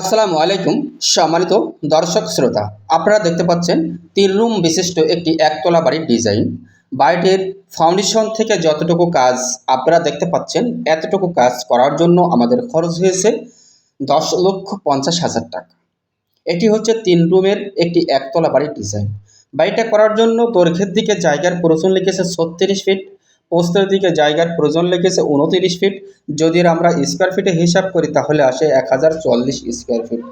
আসসালামু আলাইকুম, সম্মানিত দর্শক শ্রোতা। আপনারা দেখতে পাচ্ছেন তিন রুম বিশিষ্ট একটি একতলা বাড়ির ডিজাইন। বাড়িটির ফাউন্ডেশন থেকে যতটুকু কাজ আপনারা দেখতে পাচ্ছেন, এতটুকু কাজ করার জন্য আমাদের খরচ হয়েছে দশ লক্ষ পঞ্চাশ হাজার টাকা। এটি হচ্ছে তিন রুমের একটি একতলা বাড়ির ডিজাইন। বাড়িটা করার জন্য দৈর্ঘ্যের দিকে জায়গার প্রয়োজন লিখেছে ছত্রিশ ফিট। প্রস্থের দিকে জায়গার প্রয়োজন লেগেছে উনতিরিশ ফিট। যদি আমরা স্কোয়ার ফিটে হিসাব করি, তাহলে আসে এক হাজার চুয়াল্লিশ স্কোয়ার ফিট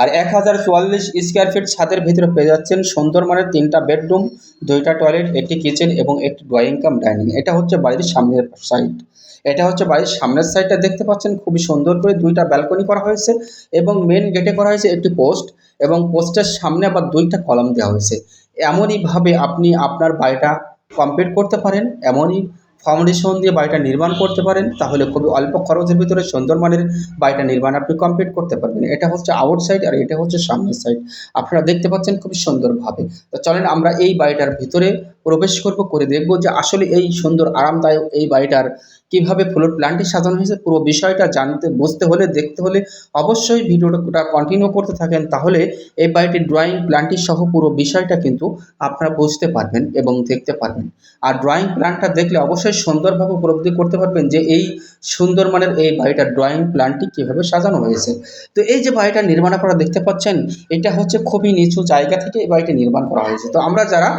আর এক হাজার চুয়াল্লিশ স্কোয়ার ফিট ছাদের ভিতরে পেয়ে যাচ্ছেন সুন্দর মানের তিনটা বেডরুম দুইটা টয়লেট একটি কিচেন এবং একটি ড্রয়িং কাম ডাইনিং এটা হচ্ছে বাড়ির সামনের সাইড এটা হচ্ছে বাড়ির সামনের সাইডটা দেখতে পাচ্ছেন, খুবই সুন্দর করে দুইটা ব্যালকনি করা হয়েছে এবং মেন গেটে করা হয়েছে একটি পোস্ট এবং পোস্টের সামনে আবার দুইটা কলম দেওয়া হয়েছে। এমনইভাবে আপনি আপনার বাড়িটা কমপ্লিট করতে পারেন, এমনই ফাউন্ডেশন দিয়ে বাড়িটা নির্মাণ করতে পারেন, তাহলে খুবই অল্প খরচের ভিতরে সুন্দর মানের বাড়িটা নির্মাণ আপনি কমপ্লিট করতে পারবেন। এটা হচ্ছে আউট সাইড আর এটা হচ্ছে সামনের সাইড আপনারা দেখতে পাচ্ছেন খুবই সুন্দরভাবে। তো চলেন আমরা এই বাড়িটার ভিতরে প্রবেশ করব করে দেখব যে আসলে এই সুন্দর, আরামদায়ক এই বাড়িটার কীভাবে ফ্লোর প্ল্যানটি সাজানো হয়েছে। পুরো বিষয়টা জানতে, বুঝতে হলে, দেখতে হলে অবশ্যই ভিডিওটা কন্টিনিউ করতে থাকেন, তাহলে এই বাড়িটির ড্রয়িং প্ল্যানটি সহ পুরো বিষয়টা কিন্তু আপনারা বুঝতে পারবেন এবং দেখতে পারবেন। আর ড্রয়িং প্ল্যানটা দেখলে অবশ্যই সুন্দরভাবে উপলব্ধি করতে পারবেন যে এই সুন্দর মানের এই বাড়িটার ড্রয়িং প্ল্যানটি কীভাবে সাজানো হয়েছে। তো এই যে বাড়িটা নির্মাণ আপনারা দেখতে পাচ্ছেন, এটা হচ্ছে খুবই নিচু জায়গা থেকে এই বাড়িটি নির্মাণ করা হয়েছে। তো আমরা যারা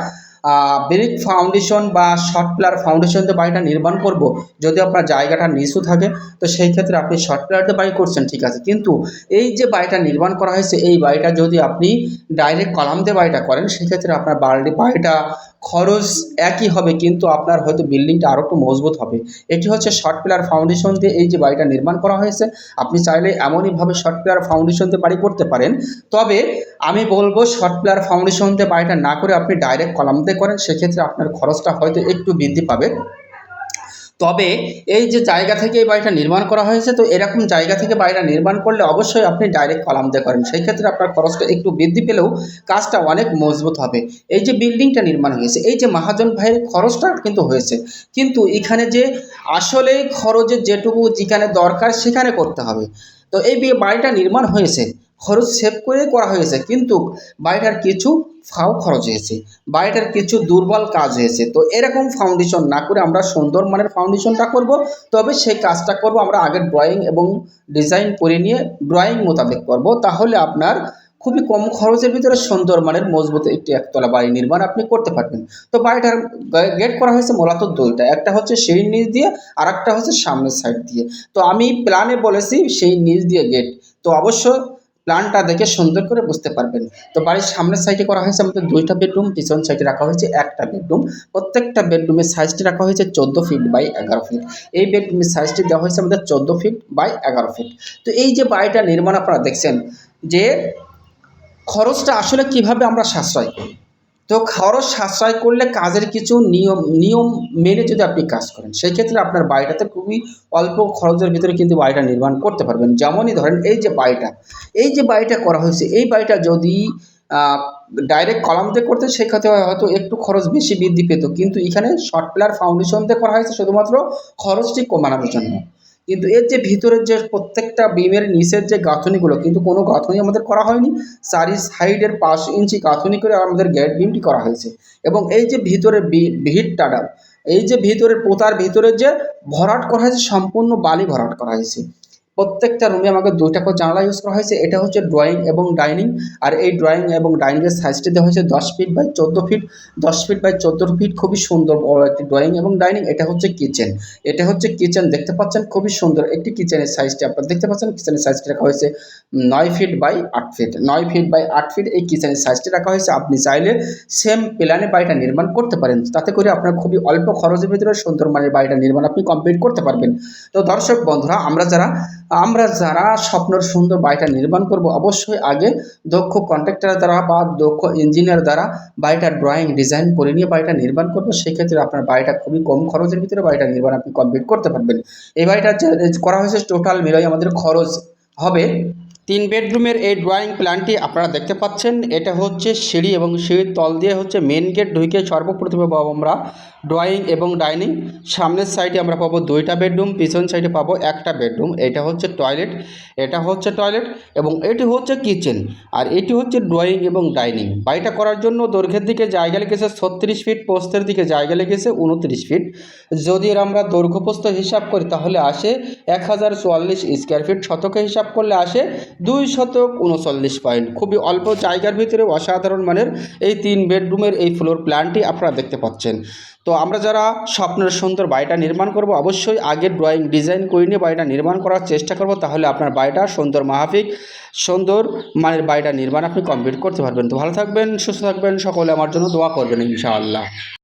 ব্রিক ফাউন্ডেশন বা শর্ট প্লার ফাউন্ডেশন দিয়ে বাড়িটা নির্মাণ করব যদি আপনার জায়গাটা নিচু থাকে, তো সেই ক্ষেত্রে আপনি শর্ট প্লার দিয়ে বাড়ি করছেন, ঠিক আছে। কিন্তু এই যে বাড়িটা নির্মাণ করা হয়েছে, এই বাড়িটা যদি আপনি ডাইরেক্ট কলাম দিয়ে বাড়িটা করেন সেক্ষেত্রে আপনার বাড়ি বাড়িটা খরচ একই হবে, কিন্তু আপনার হয়তো বিল্ডিংটা আরও একটু মজবুত হবে। এটি হচ্ছে শর্ট প্লার ফাউন্ডেশন দিয়ে এই যে বাড়িটা নির্মাণ করা হয়েছে। আপনি চাইলে এমনইভাবে শর্ট প্লার ফাউন্ডেশন দিয়ে বাড়ি করতে পারেন। তবে আমি বলব শর্ট প্লার ফাউন্ডেশন দিয়ে বাড়িটা না করে আপনি ডাইরেক্ট কলাম দিয়ে করেন, সেক্ষেত্রে আপনার খরচটা হয়তো একটু বৃদ্ধি পাবে। তবে এই যে জায়গা থেকে এই বাড়িটা নির্মাণ করা হয়েছে, তো এরকম জায়গা থেকে বাড়িটা নির্মাণ করলে অবশ্যই আপনি ডাইরেক্ট কলাম দিয়ে করেন। সেই ক্ষেত্রে আপনার খরচটা একটু বৃদ্ধি পেলেও কাজটা অনেক মজবুত হবে। এই যে বিল্ডিংটা নির্মাণ হয়েছে, এই যে মহাজন ভাইয়ের খরচটা কিন্তু হয়েছে। কিন্তু এখানে যে আসলে খরচের যেটুকু যেখানে দরকার সেখানে করতে হবে। তো এই বাড়িটা নির্মাণ হয়েছে। খরচ সেভ করে করা হয়েছে। কিন্তু বাড়িটার কিছু ফাও খরচ হয়েছে। বাড়িটার কিছু দুর্বল কাজ হয়েছে। তো এরকম ফাউন্ডেশন না করে আমরা সুন্দর মানের ফাউন্ডেশনটা করব। তবে সেই কাজটা করব, আমরা আগে ড্রয়িং এবং ডিজাইন করে নিয়ে ড্রয়িং মোতাবেক করব। তাহলে আপনার খুবই কম খরচের ভিতরে সুন্দর মানের মজবুত একটি একতলা বাড়ি নির্মাণ আপনি করতে পারবেন। তো বাড়িটার গেট করা হয়েছে মূলত দুইটা। একটা হচ্ছে সেই নিচ দিয়ে আর একটা হচ্ছে সামনের সাইড দিয়ে। তো আমি প্ল্যানে বলেছি সেই নিচ দিয়ে গেট তো অবশ্য প্ল্যানটা দেখে সুন্দর করে বুঝতে পারবেন। তো বাড়ির সামনের সাইডে করা হয়েছে আমাদের দুইটা বেডরুম পিছন সাইডে রাখা হয়েছে একটা বেডরুম প্রত্যেকটা বেডরুমের সাইজটি রাখা হয়েছে চোদ্দ ফিট বাই এগারো ফিট এই বেডরুমের সাইজটি দেওয়া হয়েছে আমাদের চোদ্দ ফিট বাই এগারো ফিট তো এই যে বাড়িটা নির্মাণ আপনারা দেখছেন যে খরচটা আসলে কীভাবে আমরা সাশ্রয় করি? তো খরচ সাশ্রয় করলে কাজের কিছু নিয়ম নিয়ম মেনে যদি আপনি কাজ করেন সেই ক্ষেত্রে আপনার বাড়িটাতে খুবই অল্প খরচের ভিতরে কিন্তু বাড়িটা নির্মাণ করতে পারবেন। যেমনই ধরেন এই যে বাড়িটা, এই যে বাড়িটা করা হয়েছে, এই বাড়িটা যদি ডাইরেক্ট কলাম দিয়ে করতে সেক্ষেত্রে হয়তো একটু খরচ বেশি বৃদ্ধি পেত। কিন্তু এখানে শর্ট প্লার ফাউন্ডেশন দিয়ে করা হয়েছে, শুধুমাত্র খরচটি কমানোর জন্য। কিন্তু এর যে ভিতরের যে প্রত্যেকটা বিমের নিচের যে গাঁথনিগুলো, কিন্তু কোনো গাঁথনি আমাদের করা হয়নি। চারি সাইডের পাঁচ ইঞ্চি গাঁথনি করে আমাদের গ্যাট বিমটি করা হয়েছে। এবং এই যে ভিতরের টাডা এই যে ভিতরে পোতার ভিতরের যে ভরাট করা হয়েছে, সম্পূর্ণ বালি ভরাট করা হয়েছে। প্রত্যেকটা রুমে আমাকে দুইটা করে জানালা ইউজ করা হয়েছে। এটা হচ্ছে ড্রয়িং এবং ডাইনিং আর এই ড্রয়িং এবং ডাইনিংয়ের সাইজটি দেওয়া হয়েছে দশ ফিট বাই চোদ্দ ফিট দশ ফিট বাই চোদ্দ ফিট খুবই সুন্দর বড় একটি ড্রয়িং এবং ডাইনিং এটা হচ্ছে কিচেন এটা হচ্ছে কিচেন দেখতে পাচ্ছেন খুবই সুন্দর একটি কিচেনের সাইজটি আপনারা দেখতে পাচ্ছেন কিচেনের সাইজটি রাখা হয়েছে নয় ফিট বাই আট ফিট নয় ফিট বাই আট ফিট এই কিচেনের সাইজটি রাখা হয়েছে। আপনি চাইলে সেম প্ল্যানে বাড়িটা নির্মাণ করতে পারেন। তাতে করে আপনার খুবই অল্প খরচের ভিতরে সুন্দর মানের বাড়িটা নির্মাণ আপনি কমপ্লিট করতে পারবেন। তো দর্শক বন্ধুরা, আমরা যারা আমরা যারা স্বপ্নের সুন্দর বাড়িটা নির্মাণ করব, অবশ্যই আগে দক্ষ কন্ট্রাক্টর দ্বারা বা দক্ষ ইঞ্জিনিয়ার দ্বারা বাড়িটার ড্রয়িং ডিজাইন করে নিয়ে বাড়িটা নির্মাণ করব। সেক্ষেত্রে আপনার বাড়িটা খুবই কম খরচের ভিতরে বাড়িটা নির্মাণ আপনি কমপ্লিট করতে পারবেন। এই বাড়িটা করা হয়েছে টোটাল মিলাই আমাদের খরচ হবে। তিন বেডরুমের এই ড্রয়িং প্ল্যানটি আপনারা দেখতে পাচ্ছেন। এটা হচ্ছে সিঁড়ি এবং সিঁড়ির তল দিয়ে হচ্ছে মেন গেট ঢুকে সর্বপ্রথমে পাবো আমরা ড্রয়িং এবং ডাইনিং সামনের সাইডে আমরা পাবো দুইটা বেডরুম, পিছন সাইডে পাবো একটা বেডরুম। এটা হচ্ছে টয়লেট এটা হচ্ছে টয়লেট এবং এটি হচ্ছে কিচেন আর এটি হচ্ছে ড্রয়িং এবং ডাইনিং বাড়িটা করার জন্য দৈর্ঘ্যের দিকে জায়গা লেগেছে ছত্রিশ ফিট পোস্তের দিকে জায়গা লেগেছে উনত্রিশ ফিট যদি আমরা দৈর্ঘ্যপ্রস্থ হিসাব করি তাহলে আসে এক হাজার চুয়াল্লিশ স্কোয়ার ফিট শতকে হিসাব করলে আসে দুই শতক উনচল্লিশ পয়েন্ট। খুবই অল্প জায়গার ভিতরে অসাধারণ মানের এই তিন বেডরুমের এই ফ্লোর প্ল্যানটি আপনারা দেখতে পাচ্ছেন। তো আমরা যারা স্বপ্নের সুন্দর বাড়িটা নির্মাণ করব, অবশ্যই আগের ড্রয়িং ডিজাইন করে নিয়ে বাড়িটা নির্মাণ করার চেষ্টা করব, তাহলে আপনার বাড়িটা সুন্দর মাহাফিক, সুন্দর মানের বাড়িটা নির্মাণ আপনি কমপ্লিট করতে পারবেন। তো ভালো থাকবেন, সুস্থ থাকবেন, সকলে আমার জন্য দোয়া করবেন ইনশাআল্লাহ।